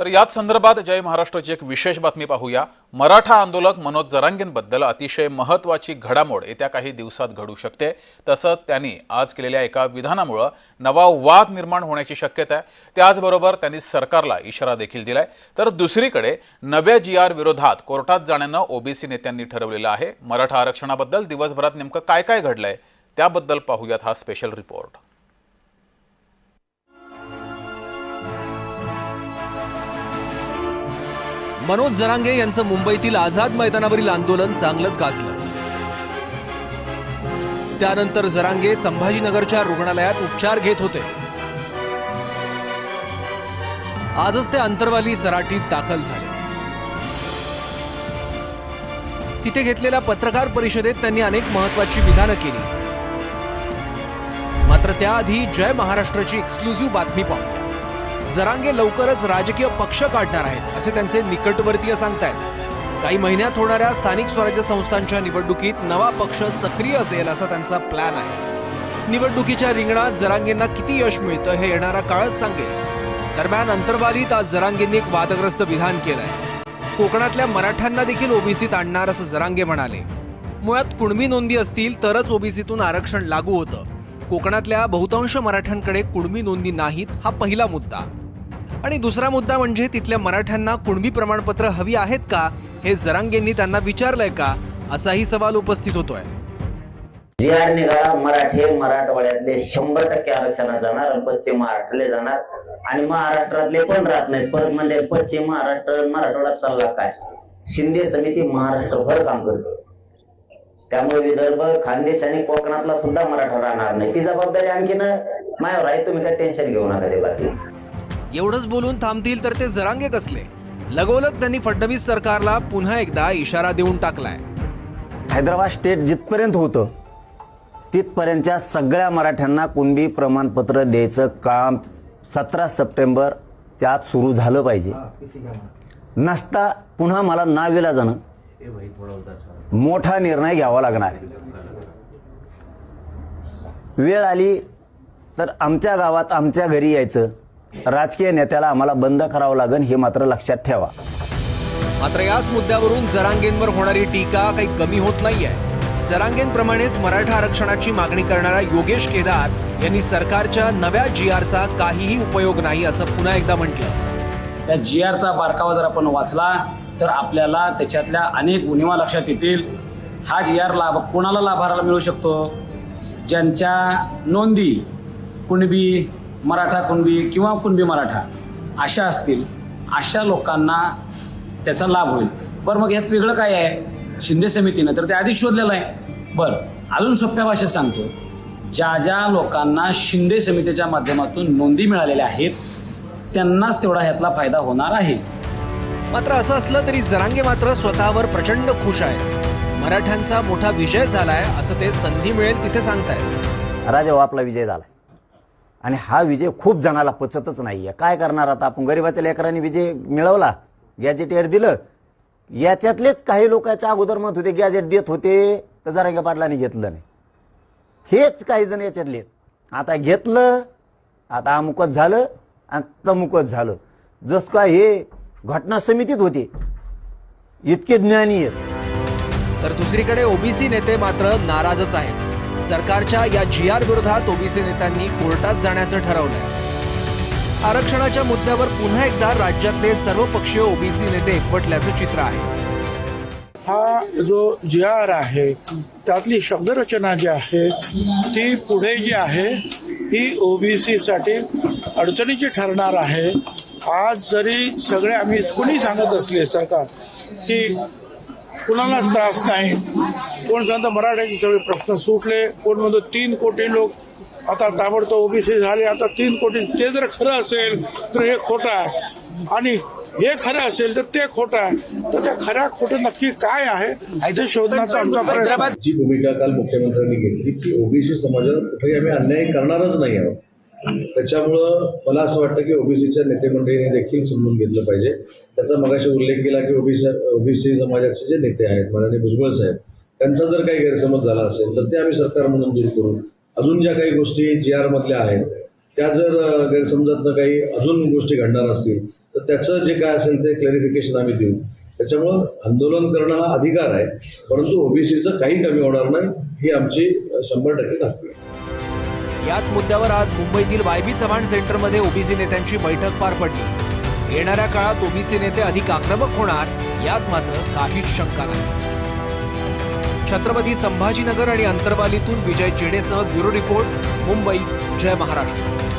तर याच संदर्भात जय महाराष्ट्राची एक विशेष बातमी पाहूया. मराठा आंदोलक मनोज जरांगेंबद्दल अतिशय महत्त्वाची घडामोड येत्या काही दिवसात घडू शकते. तसंच त्यांनी आज केलेल्या एका विधानामुळं नवा वाद निर्माण होण्याची शक्यता आहे. त्याचबरोबर त्यांनी सरकारला इशारा देखील दिलाय. तर दुसरीकडे नव्या जी आर विरोधात कोर्टात जाण्यानं ओबीसी नेत्यांनी ठरवलेलं आहे. मराठा आरक्षणाबद्दल दिवसभरात नेमकं काय काय घडलंय त्याबद्दल पाहूयात हा स्पेशल रिपोर्ट मनोज जरांगे यांचं मुंबईतील आझाद मैदानावरील आंदोलन चांगलंच गाजलं. त्यानंतर जरांगे संभाजीनगरच्या रुग्णालयात उपचार घेत होते. आजच ते अंतरवाली सराटीत दाखल झाले. तिथे घेतलेल्या पत्रकार परिषदेत त्यांनी अनेक महत्वाची विधानं केली. मात्र त्याआधी जय महाराष्ट्राची एक्सक्लुझिव्ह बातमी पाहूया. जरांगे लवकरच राजकीय पक्ष काढणार आहेत असे त्यांचे निकटवर्तीय सांगतायत. काही महिन्यात होणाऱ्या स्थानिक स्वराज्य संस्थांच्या निवडणुकीत नवा पक्ष सक्रिय असेल असा त्यांचा प्लॅन आहे. निवडणुकीच्या रिंगणात जरांगेंना किती यश मिळतं हे येणारा काळच सांगेल. दरम्यान अंतर्वालीत आज जरांगेंनी एक वादग्रस्त विधान केलंय. कोकणातल्या मराठ्यांना देखील ओबीसीत आणणार असं जरांगे म्हणाले. मुळात कुणबी नोंदी असतील तरच ओबीसीतून आरक्षण लागू होतं. कोकणातल्या बहुतांश मराठ्यांकडे कुणबी नोंदी नाहीत हा पहिला मुद्दा. आणि दुसरा मुद्दा म्हणजे तिथल्या मराठ्यांना कुणबी प्रमाणपत्र हवी आहेत का हे जरांगेंनी त्यांना विचारलंय का असाही सवाल उपस्थित होतोय. जे आर निघाला मराठे मराठवाड्यातले शंभर टक्के आरक्षणात जाणार आणि पश्चिम महाराष्ट्राला जाणार. आणि महाराष्ट्रातले पण राहत नाहीत. परत म्हणजे पश्चिम महाराष्ट्र मराठवाड्यात चालला काय? शिंदे समिती महाराष्ट्रभर काम करते. त्यामुळे विदर्भ खानदेश आणि कोकणातला सुद्धा मराठा राहणार नाही. ती जबाबदारी आणखीन मायावर आहे. तुम्ही काय टेन्शन घेऊ नका ते बाकी. एवढंच बोलून थांबतील तर ते जरांगे कसले? लगोलग त्यांनी फडणवीस सरकारला पुन्हा एकदा इशारा देऊन टाकलाय. हैदराबाद स्टेट जिथपर्यंत होतं तिथपर्यंतच्या सगळ्या मराठ्यांना कुणबी प्रमाणपत्र द्यायचं काम सतरा सप्टेंबरच्या आत सुरू झालं पाहिजे. नसता पुन्हा मला नावेला जाणं. मोठा निर्णय घ्यावा लागणार आहे. वेळ आली तर आमच्या गावात आमच्या घरी यायचं. राजकीय नेत्याला आम्हाला बंद करावं लागेल हे मात्र लक्षात ठेवा. मात्र याच मुद्द्यावरून जरांगेंवर होणारी टीका काही कमी होत नाहीये. जरांगेंप्रमाणेच मराठा आरक्षणाची मागणी करणारा योगेश केदार यांनी सरकारच्या नव्या जी आरचा काहीही उपयोग नाही असं पुन्हा एकदा म्हटलं. त्या जी आरचा बारकावा जर आपण वाचला तर आपल्याला त्याच्यातल्या अनेक उणिवा लक्षात येतील. हा जी आर लाभ कोणाला लाभाराला मिळू शकतो? ज्यांच्या नोंदी कुणबी मराठा कुणबी किंवा कुणबी मराठा अशा असतील अशा लोकांना त्याचा लाभ होईल. बरं मग ह्यात वेगळं काय आहे? शिंदे समितीनं तर ते आधीच शोधलेलं आहे. बरं अजून सोप्या भाषेत सांगतो. ज्या ज्या लोकांना शिंदे समितीच्या माध्यमातून नोंदी मिळालेल्या आहेत त्यांनाच तेवढा ह्यातला फायदा होणार आहे. मात्र असं असलं तरी जरांगे मात्र स्वतःवर प्रचंड खुश आहे मराठ्यांचा मोठा विजय झालाय असं ते संधी मिळेल तिथे सांगतायत. राजा आपला विजय झालाय. आणि हा विजय खूप जणाला पचतच नाही आहे काय करणार आता आपण? गरीबाच्या लेकरांनी विजय मिळवला गॅजेटियर दिलं. याच्यातलेच काही लोकांच्या अगोदर मत होते गॅजेट देत होते तर जरांगे पाटलांनी घेतलं नाही. हेच काही जण याच्यातले आता घेतलं आता अमुकच झालं आणि तमुकच झालं. जस का हे घटना समितीत होते. इतके ज्ञानी आहेत. तर दुसरीकडे ओबीसी नेते मात्र नाराजच आहेत. सरकारच्या या जी आर विरोधात ओबीसी नेत्यांनी कोर्टात जाण्याचं ठरवलंय. आरक्षणाच्या मुद्द्यावर पुन्हा एकदा राज्यातले सर्वपक्षीय ओबीसी नेते एकवटल्याचं चित्र आहे. हा जो जी आर आहे त्यातली शब्दरचना जी आहे ती पुढे जी आहे ती ओबीसी साठी अडचणीची ठरणार आहे. आज जरी सगळे आम्ही कुणी सांगत असले सरकार की कुणालाच त्रास नाही. कोण सांगतं मराठ्याचे सगळे प्रश्न सुटले कोण म्हणतो तीन कोटी लोक आता ताबडतोब ओबीसी झाले आता तीन कोटी ते जर खरं असेल तर हे खोटं आहे. आणि हे खरं असेल तर ते खोटं आहे. तर त्या खऱ्या खोटं नक्की काय आहे ते शोधण्याचा आमचा प्रयत्न जी भूमिका काल मुख्यमंत्र्यांनी घेतली की ओबीसी समाजाला कुठेही आम्ही अन्याय करणारच नाही आहोत. त्याच्यामुळं मला असं वाटतं की ओबीसीच्या नेतेमंडळीने देखील समजून घेतलं पाहिजे. त्याचा मगाशी उल्लेख केला की ओबीसी ओबीसी समाजाचे जे नेते आहेत माननीय भुजबळ साहेब त्यांचा जर काही गैरसमज झाला असेल तर ते आम्ही सरकार म्हणून दूर करू. अजून ज्या काही गोष्टी जी आरमधल्या आहेत त्या जर गैरसमजातनं काही अजून गोष्टी घडणार असतील तर त्याचं जे काय असेल ते क्लॅरिफिकेशन आम्ही देऊ. त्याच्यामुळं आंदोलन करणं हा अधिकार आहे परंतु ओबीसीचं काही कमी होणार नाही ही आमची शंभर टक्के खात्री आहे. याच मुद्द्यावर आज मुंबईतील वायबी चव्हाण सेंटरमध्ये ओबीसी नेत्यांची बैठक पार पडली. येणाऱ्या काळात ओबीसी नेते अधिक आक्रमक होणार यात मात्र काहीच शंका नाही. छत्रपती संभाजीनगर आणि अंतरवालीतून विजय चेडेसह ब्युरो रिपोर्ट मुंबई जय महाराष्ट्र.